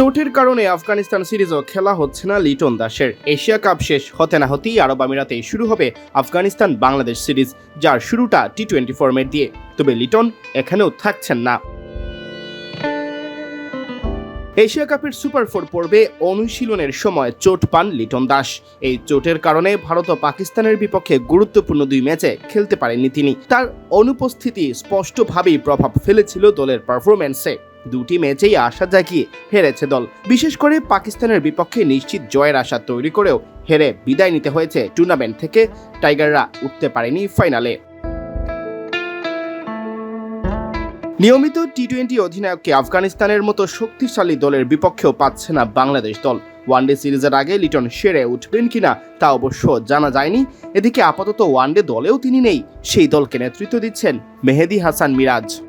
চোটের কারণে আফগানিস্তান সিরিজও খেলা হচ্ছে না লিটন দাসের। এশিয়া কাপ শেষ হতে না হতেই আরব আমিরাতে শুরু হবে আফগানিস্তান বাংলাদেশ সিরিজ, যার শুরুটা টি টোয়েন্টি ফর্মেট দিয়ে। তবে লিটন এখানেও থাকছেন না। এশিয়া কাপের সুপার ফোর পর্বে অনুশীলনের সময় চোট পান লিটন দাস। এই চোটের কারণে ভারত ও পাকিস্তানের বিপক্ষে গুরুত্বপূর্ণ দুই ম্যাচে খেলতে পারেননি তিনি। তার অনুপস্থিতি স্পষ্টভাবেই প্রভাব ফেলেছিল দলের পারফরম্যান্সে। দুটি ম্যাচেই আশা জাগিয়ে হেরেছে দল। বিশেষ করে পাকিস্তানের বিপক্ষে নিশ্চিত জয়ের আশা তৈরি করেও হেরে বিদায় নিতে হয়েছে টুর্নামেন্ট থেকে। টাইগাররা উঠতে পারেনি ফাইনালে। নিয়মিত টি টোয়েন্টি অধিনায়ককে আফগানিস্তানের মতো শক্তিশালী দলের বিপক্ষেও পাচ্ছে না বাংলাদেশ দল। ওয়ানডে সিরিজের আগে লিটন সেরে উঠবেন কিনা তা অবশ্য জানা যায়নি। এদিকে আপাতত ওয়ানডে দলেও তিনি নেই। সেই দলকে নেতৃত্ব দিচ্ছেন মেহেদি হাসান মিরাজ।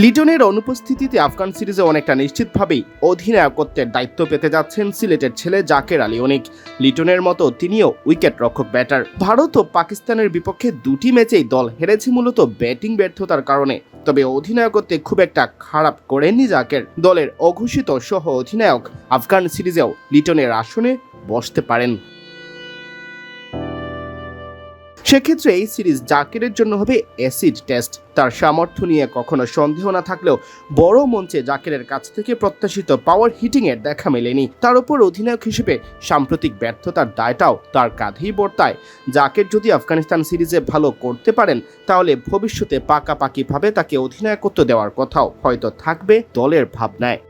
লিটনের অনুপস্থিতিতে আফগান সিরিজে অনেকটা নিশ্চিতভাবেই অধিনায়কত্বের দায়িত্ব পেতে যাচ্ছেন সিলেটের ছেলে জাকের আলী অনিক। লিটনের মতো তিনিও উইকেট রক্ষক ব্যাটার। ভারত ও পাকিস্তানের বিপক্ষে দুটি ম্যাচেই দল হেরেছে মূলত ব্যাটিং ব্যর্থতার কারণে। তবে অধিনায়কত্বে খুব একটা খারাপ করেননি জাকের। দলের অঘোষিত সহ অধিনায়ক আফগান সিরিজেও লিটনের আসনে বসতে পারেন। সেক্ষেত্রে এই সিরিজ জাকিরের জন্য হবে অ্যাসিড টেস্ট। তার সামর্থ্য নিয়ে কখনো সন্দেহ না থাকলেও বড় মঞ্চে জাকিরের কাছ থেকে প্রত্যাশিত পাওয়ার হিটিংয়ের দেখা মেলেনি। তার উপর অধিনায়ক হিসেবে সাম্প্রতিক ব্যর্থতার দায়টাও তার কাঁধেই বর্তায়। জাকির যদি আফগানিস্তান সিরিজে ভালো করতে পারেন, তাহলে ভবিষ্যতে পাকাপাকিভাবে তাকে অধিনায়কত্ব দেওয়ার কথাও হয়তো থাকবে দলের ভাবনায়।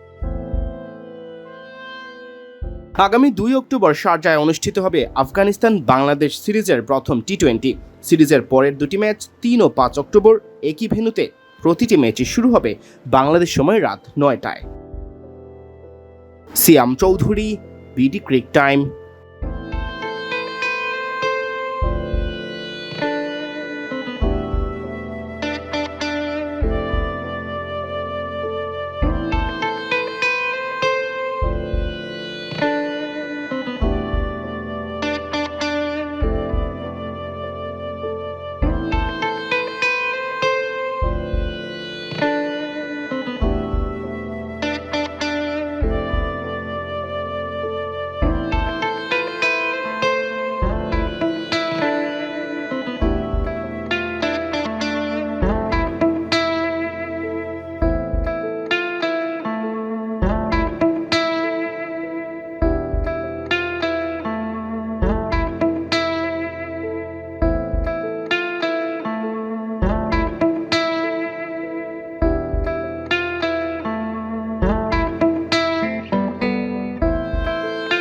আগামী দুই অক্টোবর শারজায় অনুষ্ঠিত হবে আফগানিস্তান বাংলাদেশ সিরিজের প্রথম টি টোয়েন্টি সিরিজের পরের দুটি ম্যাচ তিন ও পাঁচ অক্টোবর একই ভেন্যুতে প্রতিটি ম্যাচই শুরু হবে বাংলাদেশ সময় রাত নয়টায়। Siam Chowdhury BD Cric Time